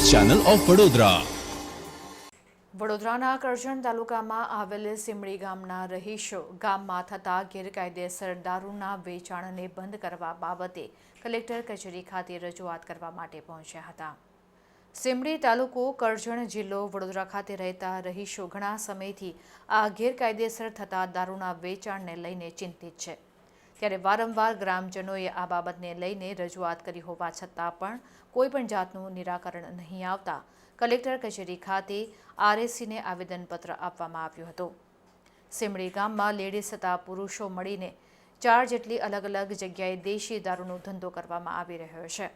Channel of Vadodara. વડોદરાના કરજણ તાલુકામાં આવેલ સિમડી ગામના રહીશો ગામમાં થતા ગેરકાયદેસર દારૂના વેચાણને બંધ કરવા બાબતે કલેક્ટર કચેરી ખાતે રજૂઆત કરવા માટે પહોંચ્યા હતા. સિમડી તાલુકો કરજણ જિલ્લો વડોદરા ખાતે રહેતા રહીશો ઘણા સમયથી આ ગેરકાયદેસર થતા દારૂના વેચાણને લઈને ચિંતિત છે. ત્યારે વારંવાર ગ્રામજનોએ આ બાબતને લઈને રજૂઆત કરી હોવા છતાં પણ કોઈપણ જાતનું નિરાકરણ નહીં આવતા કલેક્ટર કચેરી ખાતે આરએસીને આવેદનપત્ર આપવામાં આવ્યું હતું. સિમડી ગામમાં લેડીઝ તથા પુરુષો મળીને ચાર જેટલી અલગ અલગ જગ્યાએ દેશી દારૂનો ધંધો કરવામાં આવી રહ્યો છે.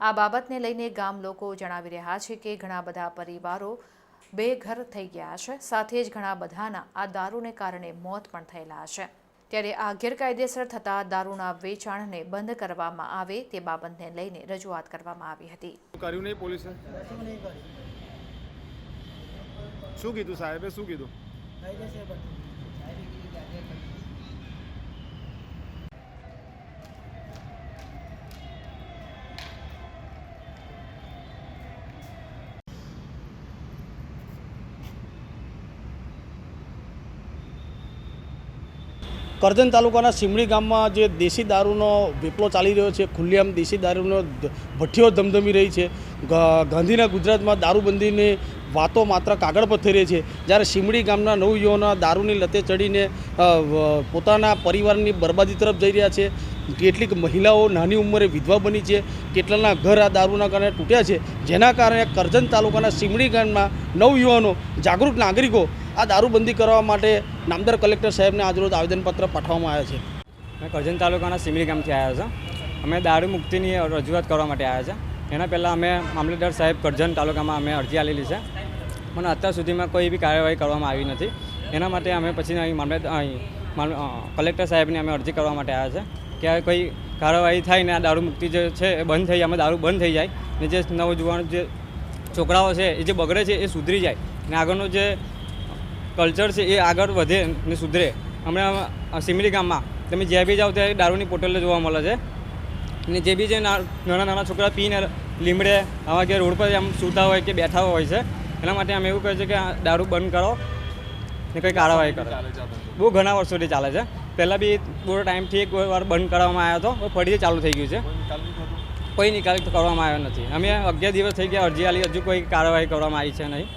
આ બાબતને લઈને ગામ લોકો જણાવી રહ્યા છે કે ઘણા બધા પરિવારો બેઘર થઈ ગયા છે. સાથે જ ઘણા બધાના આ દારૂને કારણે મોત પણ થયેલા છે. ત્યારે આ ગેરકાયદેસર થતા દારૂના વેચાણને બંધ કરવામાં આવે તે બાબતને લઈને રજૂઆત કરવામાં આવી હતી. કર્યું નહીં પોલીસે? શું કીધું સાહેબે? શું કીધું? કરજણ તાલુકાના સિમડી ગામમાં જે દેશી દારૂનો વેપલો ચાલી રહ્યો છે, ખુલ્લેઆમ દેશી દારૂનો ભઠ્ઠીઓ ધમધમી રહી છે. ગાંધીના ગુજરાતમાં દારૂબંધીની વાતો માત્ર કાગળ પર થઈ રહી છે. જ્યારે સિમડી ગામના નવયુવાના દારૂની લતે ચડીને પોતાના પરિવારની બરબાદી તરફ જઈ રહ્યા છે. કેટલીક મહિલાઓ નાની ઉંમરે વિધવા બની છે. કેટલાના ઘર આ દારૂના કારણે તૂટ્યા છે. જેના કારણે કરજણ તાલુકાના સિમડી ગામના નવયુવાનો જાગૃત નાગરિકો આ દારૂબંધી કરવા માટે નામદાર કલેક્ટર સાહેબને આજરોજ આવેદનપત્ર પાઠવવામાં આવ્યા છે. મેં કરજણ તાલુકાના સિમરી ગામથી આવ્યા છે. અમે દારૂ મુક્તિની રજૂઆત કરવા માટે આવ્યા છે. એના પહેલાં અમે મામલતદાર સાહેબ કરજણ તાલુકામાં અમે અરજી આલેલી છે. પણ અત્યાર સુધીમાં કોઈ બી કાર્યવાહી કરવામાં આવી નથી. એના માટે અમે પછી અહીં મામલત અહીં કલેક્ટર સાહેબને અમે અરજી કરવા માટે આવ્યા છે. કે કોઈ કાર્યવાહી થાય ને આ દારૂ મુક્તિ જે છે એ બંધ થઈ અમે દારૂ બંધ થઈ જાય ને જે નવજુવાન જે છોકરાઓ છે એ જે બગડે છે એ સુધરી જાય ને આગળનું જે કલ્ચર છે એ આગળ વધે ને સુધરે. હમણાં સિમરી ગામમાં તમે જ્યાં બી જાઓ ત્યાં દારૂની પોટલ જોવા મળે છે. અને જે બી જે નાના નાના છોકરા પીને લીમડે આવા કે રોડ પર આમ સૂતા હોય કે બેઠા હોય છે એના માટે અમે એવું કહે છે કે દારૂ બંધ કરો ને કંઈ કાર્યવાહી કરો. બહુ ઘણા વર્ષોથી ચાલે છે. પહેલાં બી બહુ ટાઈમથી એક વાર બંધ કરવામાં આવ્યો હતો ફરીથી ચાલુ થઈ ગયું છે. કોઈ નિકાલ કરવામાં આવ્યો નથી. અમે અગિયાર દિવસ થઈ ગયા અરજી આલી હજુ કોઈ કાર્યવાહી કરવામાં આવી છે નહીં.